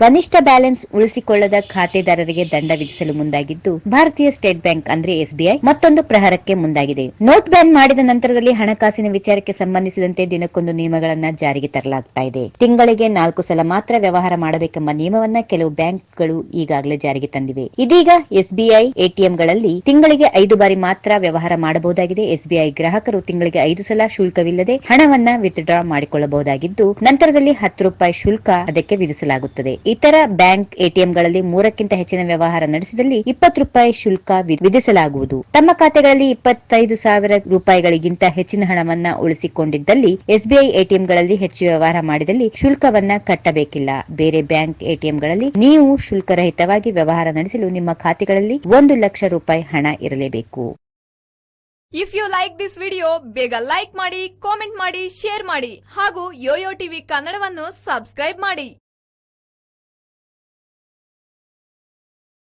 ಕನಿಷ್ಠ ಬ್ಯಾಲೆನ್ಸ್ ಉಳಿಸಿಕೊಳ್ಳದ ಖಾತೆದಾರರಿಗೆ ದಂಡ ವಿಧಿಸಲು ಮುಂದಾಗಿದ್ದು, ಭಾರತೀಯ ಸ್ಟೇಟ್ ಬ್ಯಾಂಕ್ ಅಂದ್ರೆ ಎಸ್ಬಿಐ ಮತ್ತೊಂದು ಪ್ರಹಾರಕ್ಕೆ ಮುಂದಾಗಿದೆ. ನೋಟ್ ಬ್ಯಾನ್ ಮಾಡಿದ ನಂತರದಲ್ಲಿ ಹಣಕಾಸಿನ ವಿಚಾರಕ್ಕೆ ಸಂಬಂಧಿಸಿದಂತೆ ದಿನಕ್ಕೊಂದು ನಿಯಮಗಳನ್ನ ಜಾರಿಗೆ ತರಲಾಗ್ತಾ ಇದೆ. ತಿಂಗಳಿಗೆ ನಾಲ್ಕು ಸಲ ಮಾತ್ರ ವ್ಯವಹಾರ ಮಾಡಬೇಕೆಂಬ ನಿಯಮವನ್ನ ಕೆಲವು ಬ್ಯಾಂಕ್ಗಳು ಈಗಾಗಲೇ ಜಾರಿಗೆ ತಂದಿವೆ. ಇದೀಗ ಎಸ್ಬಿಐ ಎಟಿಎಂಗಳಲ್ಲಿ ತಿಂಗಳಿಗೆ ಐದು ಬಾರಿ ಮಾತ್ರ ವ್ಯವಹಾರ ಮಾಡಬಹುದಾಗಿದೆ. ಎಸ್ಬಿಐ ಗ್ರಾಹಕರು ತಿಂಗಳಿಗೆ ಐದು ಸಲ ಶುಲ್ಕವಿಲ್ಲದೆ ಹಣವನ್ನ ವಿತ್ಡ್ರಾ ಮಾಡಿಕೊಳ್ಳಬಹುದಾಗಿದ್ದು, ನಂತರದಲ್ಲಿ ಹತ್ತು ರೂಪಾಯಿ ಶುಲ್ಕ ಅದಕ್ಕೆ ವಿಧಿಸಲಾಗುತ್ತದೆ. ಇತರ ಬ್ಯಾಂಕ್ ಎಟಿಎಂಗಳಲ್ಲಿ ಮೂರಕ್ಕಿಂತ ಹೆಚ್ಚಿನ ವ್ಯವಹಾರ ನಡೆಸಿದಲ್ಲಿ ಇಪ್ಪತ್ತು ರೂಪಾಯಿ ಶುಲ್ಕ ವಿಧಿಸಲಾಗುವುದು. ತಮ್ಮ ಖಾತೆಗಳಲ್ಲಿ ಇಪ್ಪತ್ತೈದು ಸಾವಿರ ರೂಪಾಯಿಗಳಿಗಿಂತ ಹೆಚ್ಚಿನ ಹಣವನ್ನ ಉಳಿಸಿಕೊಂಡಿದ್ದಲ್ಲಿ ಎಸ್ಬಿಐ ಎಟಿಎಂಗಳಲ್ಲಿ ಹೆಚ್ಚು ವ್ಯವಹಾರ ಮಾಡಿದಲ್ಲಿ ಶುಲ್ಕವನ್ನ ಕಟ್ಟಬೇಕಿಲ್ಲ. ಬೇರೆ ಬ್ಯಾಂಕ್ ಎಟಿಎಂಗಳಲ್ಲಿ ನೀವು ಶುಲ್ಕರಹಿತವಾಗಿ ವ್ಯವಹಾರ ನಡೆಸಲು ನಿಮ್ಮ ಖಾತೆಗಳಲ್ಲಿ ಒಂದು ಲಕ್ಷ ರೂಪಾಯಿ ಹಣ ಇರಲೇಬೇಕು. If you like this video ಬೇಗ ಲೈಕ್ ಮಾಡಿ ಕಾಮೆಂಟ್ ಮಾಡಿ ಶೇರ್ ಮಾಡಿ ಹಾಗೂ ಯೋಯೋ ಟಿವಿ ಕನ್ನಡವನ್ನು ಸಬ್ಸ್ಕ್ರೈಬ್ ಮಾಡಿ.